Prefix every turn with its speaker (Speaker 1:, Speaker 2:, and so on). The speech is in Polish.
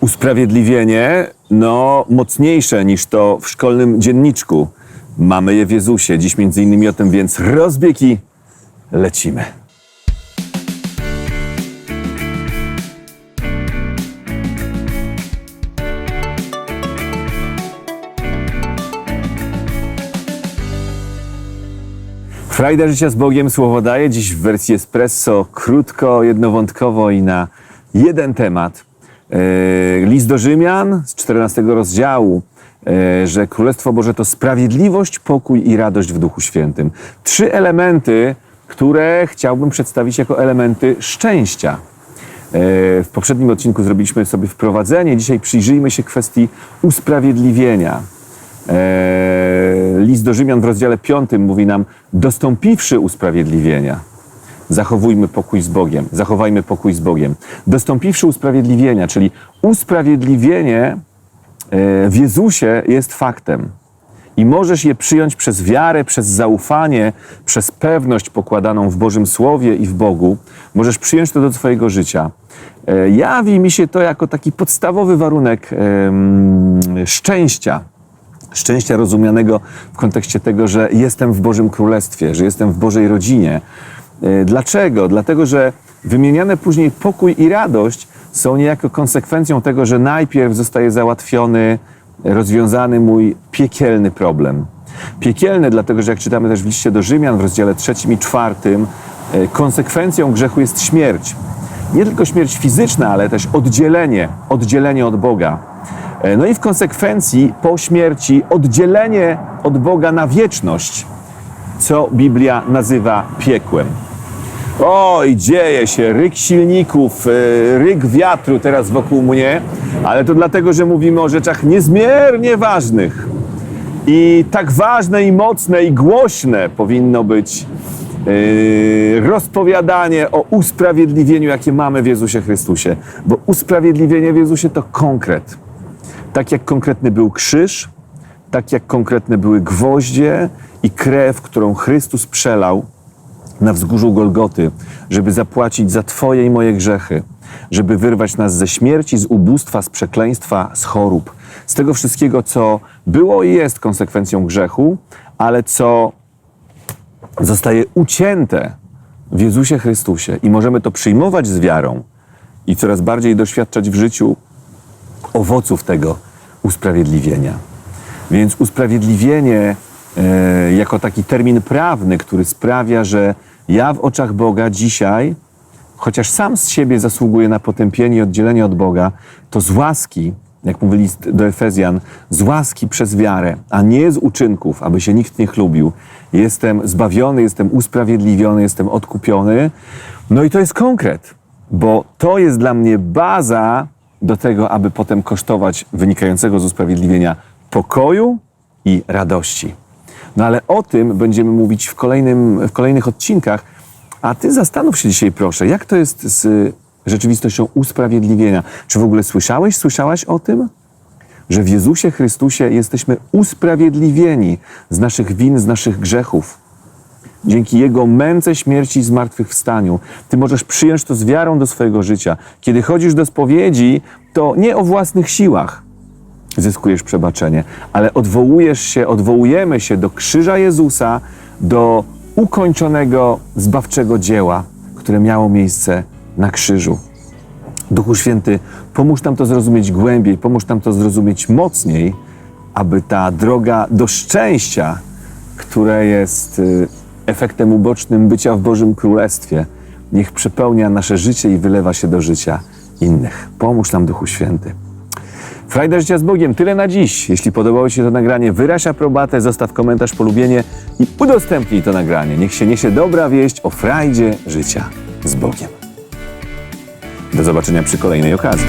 Speaker 1: Usprawiedliwienie, no, mocniejsze niż to w szkolnym dzienniczku. Mamy je w Jezusie. Dziś między innymi o tym, więc rozbieg i lecimy. Frajda życia z Bogiem słowo daje dziś w wersji espresso krótko, jednowątkowo i na jeden temat. E, List do Rzymian z 14 rozdziału, e, że Królestwo Boże to sprawiedliwość, pokój i radość w Duchu Świętym. Trzy elementy, które chciałbym przedstawić jako elementy szczęścia. E, W poprzednim odcinku zrobiliśmy sobie wprowadzenie, dzisiaj przyjrzyjmy się kwestii usprawiedliwienia. List do Rzymian w rozdziale 5 mówi nam, dostąpiwszy usprawiedliwienia, zachowujmy pokój z Bogiem, zachowajmy pokój z Bogiem. Dostąpiwszy usprawiedliwienia, czyli usprawiedliwienie e, w Jezusie jest faktem. I możesz je przyjąć przez wiarę, przez zaufanie, przez pewność pokładaną w Bożym Słowie i w Bogu. Możesz przyjąć to do Twojego życia. E, Jawi mi się to jako taki podstawowy warunek szczęścia. Szczęścia rozumianego w kontekście tego, że jestem w Bożym Królestwie, że jestem w Bożej rodzinie. E, Dlaczego? Dlatego, że wymieniane później pokój i radość są niejako konsekwencją tego, że najpierw zostaje załatwiony, rozwiązany mój piekielny problem. Piekielny, dlatego że jak czytamy też w liście do Rzymian w rozdziale trzecim i czwartym, e, konsekwencją grzechu jest śmierć. Nie tylko śmierć fizyczna, ale też oddzielenie, oddzielenie od Boga. E, No i w konsekwencji po śmierci oddzielenie od Boga na wieczność, co Biblia nazywa piekłem. Oj, dzieje się, ryk silników, e, ryk wiatru teraz wokół mnie, ale to dlatego, że mówimy o rzeczach niezmiernie ważnych. I tak ważne i mocne i głośne powinno być yy, rozpowiadanie o usprawiedliwieniu, jakie mamy w Jezusie Chrystusie. Bo usprawiedliwienie w Jezusie to konkret. Tak jak konkretny był krzyż, tak jak konkretne były gwoździe i krew, którą Chrystus przelał na wzgórzu Golgoty, żeby zapłacić za Twoje i moje grzechy, żeby wyrwać nas ze śmierci, z ubóstwa, z przekleństwa, z chorób, z tego wszystkiego, co było i jest konsekwencją grzechu, ale co zostaje ucięte w Jezusie Chrystusie i możemy to przyjmować z wiarą i coraz bardziej doświadczać w życiu owoców tego usprawiedliwienia. Więc usprawiedliwienie jako taki termin prawny, który sprawia, że ja w oczach Boga dzisiaj, chociaż sam z siebie zasługuję na potępienie i oddzielenie od Boga, to z łaski, jak mówi list do Efezjan, z łaski przez wiarę, a nie z uczynków, aby się nikt nie chlubił. Jestem zbawiony, jestem usprawiedliwiony, jestem odkupiony. No i to jest konkret, bo to jest dla mnie baza do tego, aby potem kosztować wynikającego z usprawiedliwienia pokoju i radości. No ale o tym będziemy mówić w, kolejnym, w kolejnych odcinkach. A ty zastanów się dzisiaj, proszę, jak to jest z rzeczywistością usprawiedliwienia? Czy w ogóle słyszałeś, słyszałaś o tym? Że w Jezusie Chrystusie jesteśmy usprawiedliwieni z naszych win, z naszych grzechów. Dzięki Jego męce, śmierci i zmartwychwstaniu. Ty możesz przyjąć to z wiarą do swojego życia. Kiedy chodzisz do spowiedzi, to nie o własnych siłach zyskujesz przebaczenie, ale odwołujesz się, odwołujemy się do krzyża Jezusa, do ukończonego, zbawczego dzieła, które miało miejsce na krzyżu. Duchu Święty, pomóż nam to zrozumieć głębiej, pomóż nam to zrozumieć mocniej, aby ta droga do szczęścia, które jest y, efektem ubocznym bycia w Bożym Królestwie, niech przepełnia nasze życie i wylewa się do życia innych. Pomóż nam, Duchu Święty. Frajda życia z Bogiem, tyle na dziś. Jeśli podobało Ci się to nagranie, wyraź aprobatę, zostaw komentarz, polubienie i udostępnij to nagranie. Niech się niesie dobra wieść o frajdzie życia z Bogiem. Do zobaczenia przy kolejnej okazji.